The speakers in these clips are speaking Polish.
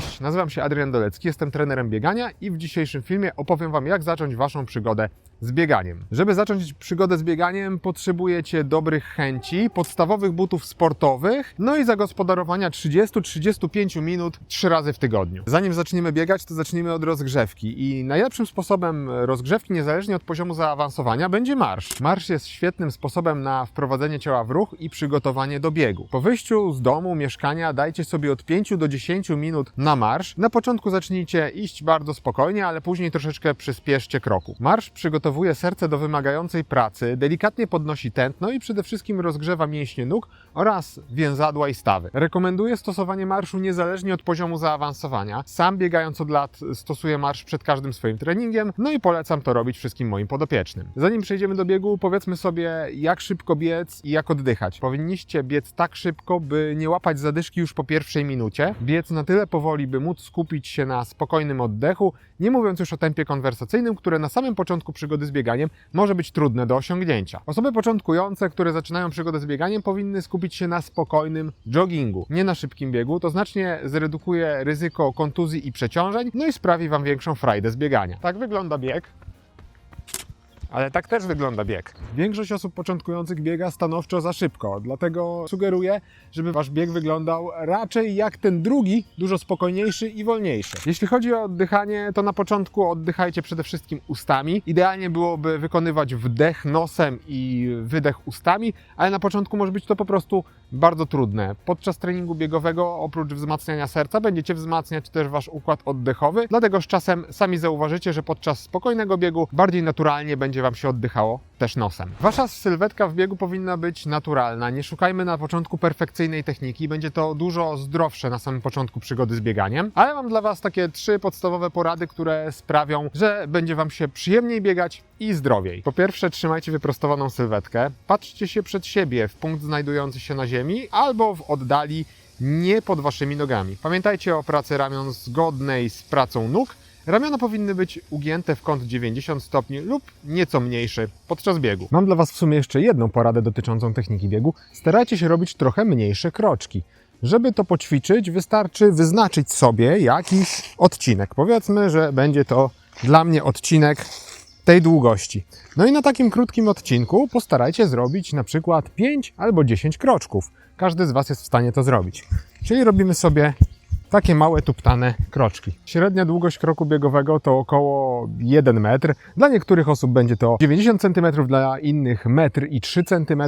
Cześć, nazywam się Adrian Dolecki, jestem trenerem biegania i w dzisiejszym filmie opowiem Wam, jak zacząć Waszą przygodę z bieganiem. Żeby zacząć przygodę z bieganiem, potrzebujecie dobrych chęci, podstawowych butów sportowych, no i zagospodarowania 30-35 minut trzy razy w tygodniu. Zanim zaczniemy biegać, to zacznijmy od rozgrzewki i najlepszym sposobem rozgrzewki, niezależnie od poziomu zaawansowania, będzie marsz. Marsz jest świetnym sposobem na wprowadzenie ciała w ruch i przygotowanie do biegu. Po wyjściu z domu, mieszkania dajcie sobie od 5 do 10 minut na marsz. Na początku zacznijcie iść bardzo spokojnie, ale później troszeczkę przyspieszcie kroku. Marsz przygotowuje serce do wymagającej pracy, delikatnie podnosi tętno i przede wszystkim rozgrzewa mięśnie nóg oraz więzadła i stawy. Rekomenduję stosowanie marszu niezależnie od poziomu zaawansowania. Sam biegając od lat stosuję marsz przed każdym swoim treningiem, no i polecam to robić wszystkim moim podopiecznym. Zanim przejdziemy do biegu, powiedzmy sobie jak szybko biec i jak oddychać. Powinniście biec tak szybko, by nie łapać zadyszki już po pierwszej minucie. Biec na tyle powoli, by móc skupić się na spokojnym oddechu, nie mówiąc już o tempie konwersacyjnym, które na samym początku przygody z bieganiem może być trudne do osiągnięcia. Osoby początkujące, które zaczynają przygodę z bieganiem, powinny skupić się na spokojnym joggingu, nie na szybkim biegu. To znacznie zredukuje ryzyko kontuzji i przeciążeń, no i sprawi Wam większą frajdę z biegania. Tak wygląda bieg. Ale tak też wygląda bieg. Większość osób początkujących biega stanowczo za szybko, dlatego sugeruję, żeby wasz bieg wyglądał raczej jak ten drugi, dużo spokojniejszy i wolniejszy. Jeśli chodzi o oddychanie, to na początku oddychajcie przede wszystkim ustami. Idealnie byłoby wykonywać wdech nosem i wydech ustami, ale na początku może być to po prostu bardzo trudne. Podczas treningu biegowego, oprócz wzmacniania serca, będziecie wzmacniać też wasz układ oddechowy, dlatego z czasem sami zauważycie, że podczas spokojnego biegu bardziej naturalnie będzie Wam się oddychało też nosem. Wasza sylwetka w biegu powinna być naturalna. Nie szukajmy na początku perfekcyjnej techniki, będzie to dużo zdrowsze na samym początku przygody z bieganiem, ale mam dla Was takie trzy podstawowe porady, które sprawią, że będzie Wam się przyjemniej biegać i zdrowiej. Po pierwsze, trzymajcie wyprostowaną sylwetkę, patrzcie się przed siebie w punkt znajdujący się na ziemi albo w oddali nie pod Waszymi nogami. Pamiętajcie o pracy ramion zgodnej z pracą nóg, Ramiona powinny być ugięte w kąt 90 stopni lub nieco mniejszy podczas biegu. Mam dla Was w sumie jeszcze jedną poradę dotyczącą techniki biegu. Starajcie się robić trochę mniejsze kroczki. Żeby to poćwiczyć, wystarczy wyznaczyć sobie jakiś odcinek. Powiedzmy, że będzie to dla mnie odcinek tej długości. No i na takim krótkim odcinku postarajcie zrobić na przykład 5 albo 10 kroczków. Każdy z Was jest w stanie to zrobić. Czyli robimy sobie takie małe, tuptane kroczki. Średnia długość kroku biegowego to około 1 metr. Dla niektórych osób będzie to 90 cm, dla innych 1 i 3 cm.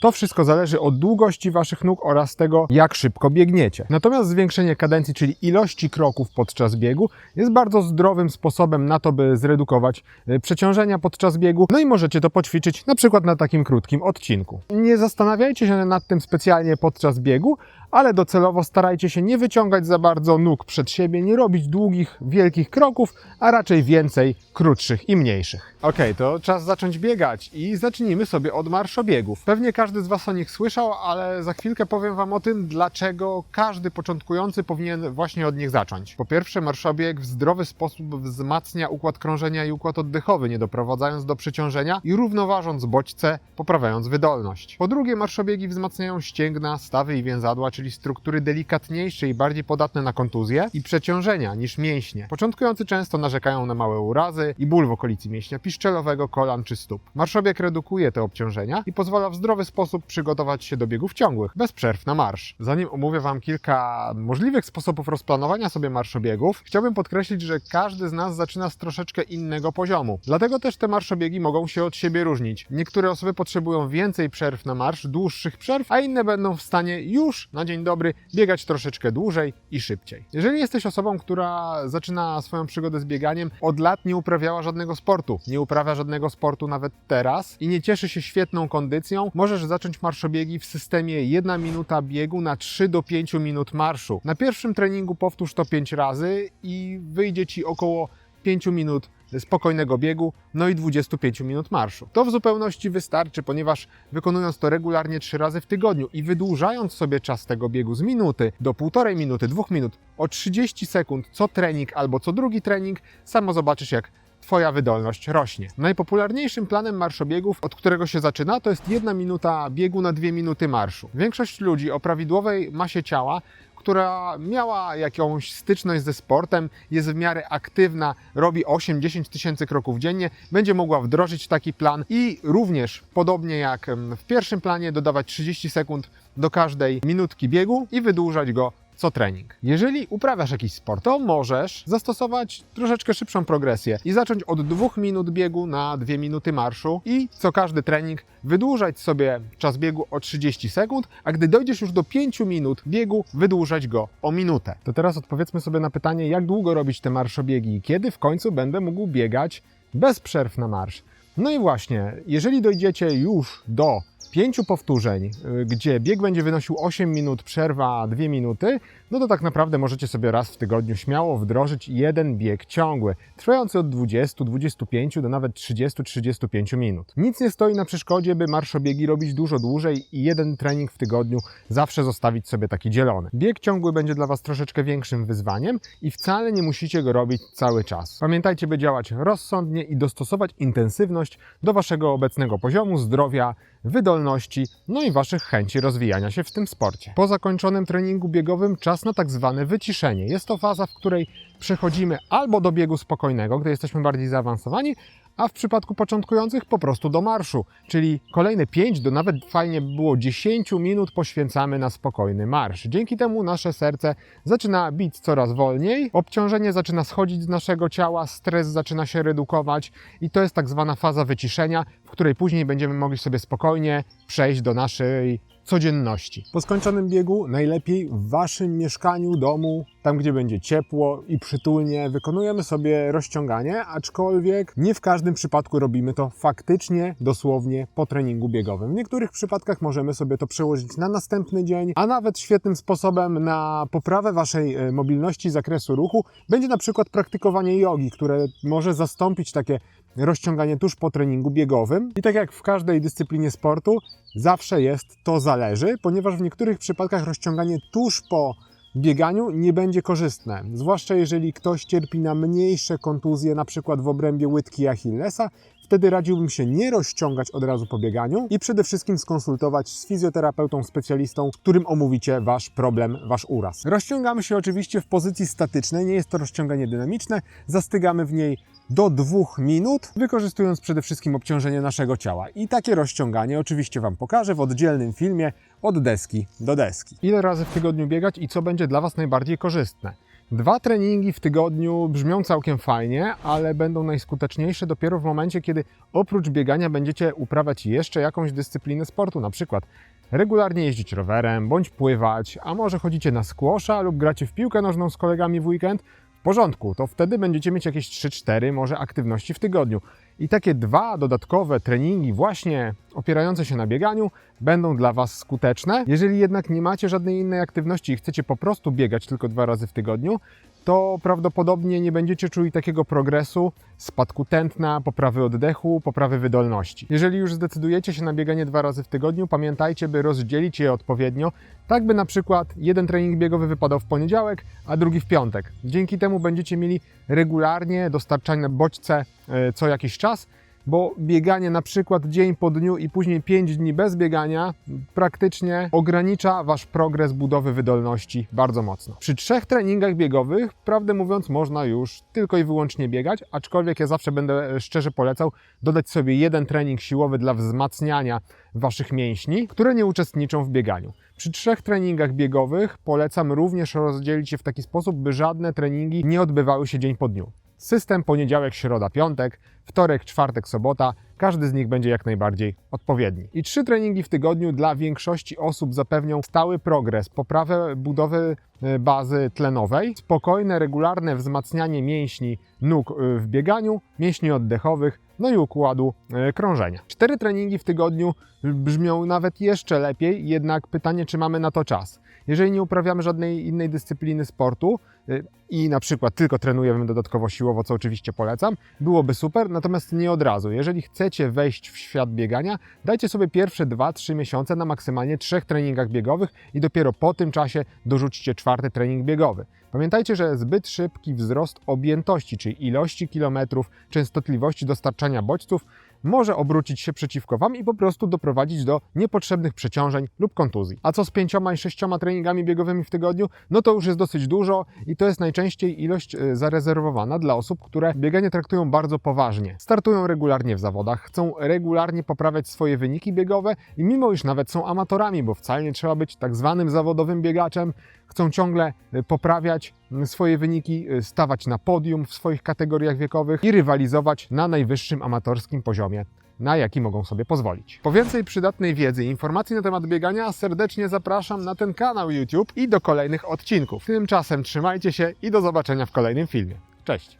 To wszystko zależy od długości Waszych nóg oraz tego, jak szybko biegniecie. Natomiast zwiększenie kadencji, czyli ilości kroków podczas biegu, jest bardzo zdrowym sposobem na to, by zredukować y, przeciążenia podczas biegu. No i możecie to poćwiczyć na przykład na takim krótkim odcinku. Nie zastanawiajcie się nad tym specjalnie podczas biegu, ale docelowo starajcie się nie wyciągać za bardzo nóg przed siebie, nie robić długich, wielkich kroków, a raczej więcej krótszych i mniejszych. Ok, to czas zacząć biegać i zacznijmy sobie od marszobiegów. Pewnie każdy z Was o nich słyszał, ale za chwilkę powiem Wam o tym, dlaczego każdy początkujący powinien właśnie od nich zacząć. Po pierwsze, marszobieg w zdrowy sposób wzmacnia układ krążenia i układ oddechowy, nie doprowadzając do przeciążenia i równoważąc bodźce, poprawiając wydolność. Po drugie, marszobiegi wzmacniają ścięgna, stawy i więzadła, czyli struktury delikatniejsze i bardziej podatne na kontuzje i przeciążenia niż mięśnie. Początkujący często narzekają na małe urazy i ból w okolicy mięśnia piszczelowego, kolan czy stóp. Marszobieg redukuje te obciążenia i pozwala w zdrowy sposób przygotować się do biegów ciągłych, bez przerw na marsz. Zanim omówię Wam kilka możliwych sposobów rozplanowania sobie marszobiegów, chciałbym podkreślić, że każdy z nas zaczyna z troszeczkę innego poziomu. Dlatego też te marszobiegi mogą się od siebie różnić. Niektóre osoby potrzebują więcej przerw na marsz, dłuższych przerw, a inne będą w stanie już na dzień dobry biegać troszeczkę dłużej i szybciej. Jeżeli jesteś osobą, która zaczyna swoją przygodę z bieganiem, od lat nie uprawiała żadnego sportu, nie uprawia żadnego sportu nawet teraz i nie cieszy się świetną kondycją, możesz zacząć marszobiegi w systemie 1 minuta biegu na 3 do 5 minut marszu. Na pierwszym treningu powtórz to 5 razy i wyjdzie ci około 5 minut spokojnego biegu, no i 25 minut marszu. To w zupełności wystarczy, ponieważ wykonując to regularnie 3 razy w tygodniu i wydłużając sobie czas tego biegu z minuty do półtorej minuty, dwóch minut, o 30 sekund co trening albo co drugi trening, samo zobaczysz jak Twoja wydolność rośnie. Najpopularniejszym planem marszobiegów, od którego się zaczyna, to jest jedna minuta biegu na dwie minuty marszu. Większość ludzi o prawidłowej masie ciała, która miała jakąś styczność ze sportem, jest w miarę aktywna, robi 8-10 tysięcy kroków dziennie, będzie mogła wdrożyć taki plan i również, podobnie jak w pierwszym planie, dodawać 30 sekund do każdej minutki biegu i wydłużać go co trening. Jeżeli uprawiasz jakiś sport, to możesz zastosować troszeczkę szybszą progresję i zacząć od 2 minut biegu na 2 minuty marszu i co każdy trening wydłużać sobie czas biegu o 30 sekund, a gdy dojdziesz już do 5 minut biegu, wydłużać go o minutę. To teraz odpowiedzmy sobie na pytanie, jak długo robić te marszobiegi i kiedy w końcu będę mógł biegać bez przerw na marsz. No i właśnie, jeżeli dojdziecie już do pięciu powtórzeń, y, gdzie bieg będzie wynosił 8 minut, przerwa 2 minuty, no to tak naprawdę możecie sobie raz w tygodniu śmiało wdrożyć jeden bieg ciągły, trwający od 20, 25 do nawet 30, 35 minut. Nic nie stoi na przeszkodzie, by marszobiegi robić dużo dłużej i jeden trening w tygodniu zawsze zostawić sobie taki dzielony. Bieg ciągły będzie dla Was troszeczkę większym wyzwaniem i wcale nie musicie go robić cały czas. Pamiętajcie, by działać rozsądnie i dostosować intensywność do Waszego obecnego poziomu zdrowia, wydolności, no i Waszych chęci rozwijania się w tym sporcie. Po zakończonym treningu biegowym czas na tak zwane wyciszenie. Jest to faza, w której przechodzimy albo do biegu spokojnego, gdy jesteśmy bardziej zaawansowani, a w przypadku początkujących po prostu do marszu, czyli kolejne 5 do nawet fajnie by było 10 minut poświęcamy na spokojny marsz. Dzięki temu nasze serce zaczyna bić coraz wolniej, obciążenie zaczyna schodzić z naszego ciała, stres zaczyna się redukować i to jest tak zwana faza wyciszenia, w której później będziemy mogli sobie spokojnie przejść do naszej codzienności. Po skończonym biegu najlepiej w waszym mieszkaniu, domu, tam gdzie będzie ciepło i przytulnie, wykonujemy sobie rozciąganie, aczkolwiek nie w każdym przypadku robimy to faktycznie, dosłownie po treningu biegowym. W niektórych przypadkach możemy sobie to przełożyć na następny dzień, a nawet świetnym sposobem na poprawę waszej e, mobilności zakresu ruchu będzie na przykład praktykowanie jogi, które może zastąpić takie rozciąganie tuż po treningu biegowym. I tak jak w każdej dyscyplinie sportu, zawsze jest to zależy, ponieważ w niektórych przypadkach rozciąganie tuż po bieganiu nie będzie korzystne, zwłaszcza jeżeli ktoś cierpi na mniejsze kontuzje, na przykład w obrębie łydki Achillesa, wtedy radziłbym się nie rozciągać od razu po bieganiu i przede wszystkim skonsultować z fizjoterapeutą, specjalistą, z którym omówicie Wasz problem, Wasz uraz. Rozciągamy się oczywiście w pozycji statycznej, nie jest to rozciąganie dynamiczne, zastygamy w niej do dwóch minut, wykorzystując przede wszystkim obciążenie naszego ciała. I takie rozciąganie oczywiście Wam pokażę w oddzielnym filmie od deski do deski. Ile razy w tygodniu biegać i co będzie dla Was najbardziej korzystne? Dwa treningi w tygodniu brzmią całkiem fajnie, ale będą najskuteczniejsze dopiero w momencie, kiedy oprócz biegania będziecie uprawiać jeszcze jakąś dyscyplinę sportu, na przykład regularnie jeździć rowerem, bądź pływać, a może chodzicie na squasha lub gracie w piłkę nożną z kolegami w weekend, w porządku, to wtedy będziecie mieć jakieś 3-4 może aktywności w tygodniu. I takie dwa dodatkowe treningi, właśnie opierające się na bieganiu, będą dla Was skuteczne. Jeżeli jednak nie macie żadnej innej aktywności i chcecie po prostu biegać tylko dwa razy w tygodniu, to prawdopodobnie nie będziecie czuli takiego progresu, spadku tętna, poprawy oddechu, poprawy wydolności. Jeżeli już zdecydujecie się na bieganie dwa razy w tygodniu, pamiętajcie, by rozdzielić je odpowiednio, tak by na przykład jeden trening biegowy wypadał w poniedziałek, a drugi w piątek. Dzięki temu będziecie mieli regularnie dostarczane bodźce e, co jakiś czas, bo bieganie na przykład dzień po dniu i później 5 dni bez biegania praktycznie ogranicza Wasz progres budowy wydolności bardzo mocno. Przy trzech treningach biegowych, prawdę mówiąc, można już tylko i wyłącznie biegać, aczkolwiek ja zawsze będę e, szczerze polecał dodać sobie jeden trening siłowy dla wzmacniania Waszych mięśni, które nie uczestniczą w bieganiu. Przy trzech treningach biegowych polecam również rozdzielić je w taki sposób, by żadne treningi nie odbywały się dzień po dniu. System poniedziałek, środa, piątek, wtorek, czwartek, sobota. Każdy z nich będzie jak najbardziej odpowiedni. I trzy treningi w tygodniu dla większości osób zapewnią stały progres, poprawę budowy e, bazy tlenowej, spokojne, regularne wzmacnianie mięśni nóg e, w bieganiu, mięśni oddechowych, no i układu e, krążenia. Cztery treningi w tygodniu brzmią nawet jeszcze lepiej, jednak pytanie, czy mamy na to czas. Jeżeli nie uprawiamy żadnej innej dyscypliny sportu y, i na przykład tylko trenujemy dodatkowo siłowo, co oczywiście polecam, byłoby super, natomiast nie od razu. Jeżeli chcecie wejść w świat biegania, dajcie sobie pierwsze 2-3 miesiące na maksymalnie trzech treningach biegowych i dopiero po tym czasie dorzućcie czwarty trening biegowy. Pamiętajcie, że zbyt szybki wzrost objętości, czyli ilości kilometrów, częstotliwości dostarczania bodźców może obrócić się przeciwko Wam i po prostu doprowadzić do niepotrzebnych przeciążeń lub kontuzji. A co z pięcioma i sześcioma treningami biegowymi w tygodniu? No to już jest dosyć dużo i to jest najczęściej ilość y, zarezerwowana dla osób, które bieganie traktują bardzo poważnie. Startują regularnie w zawodach, chcą regularnie poprawiać swoje wyniki biegowe i mimo iż nawet są amatorami, bo wcale nie trzeba być tak zwanym zawodowym biegaczem, chcą ciągle y, poprawiać y, swoje wyniki, y, stawać na podium w swoich kategoriach wiekowych i rywalizować na najwyższym amatorskim poziomie na jaki mogą sobie pozwolić. Po więcej przydatnej wiedzy i informacji na temat biegania serdecznie zapraszam na ten kanał YouTube i do kolejnych odcinków. Tymczasem trzymajcie się i do zobaczenia w kolejnym filmie. Cześć!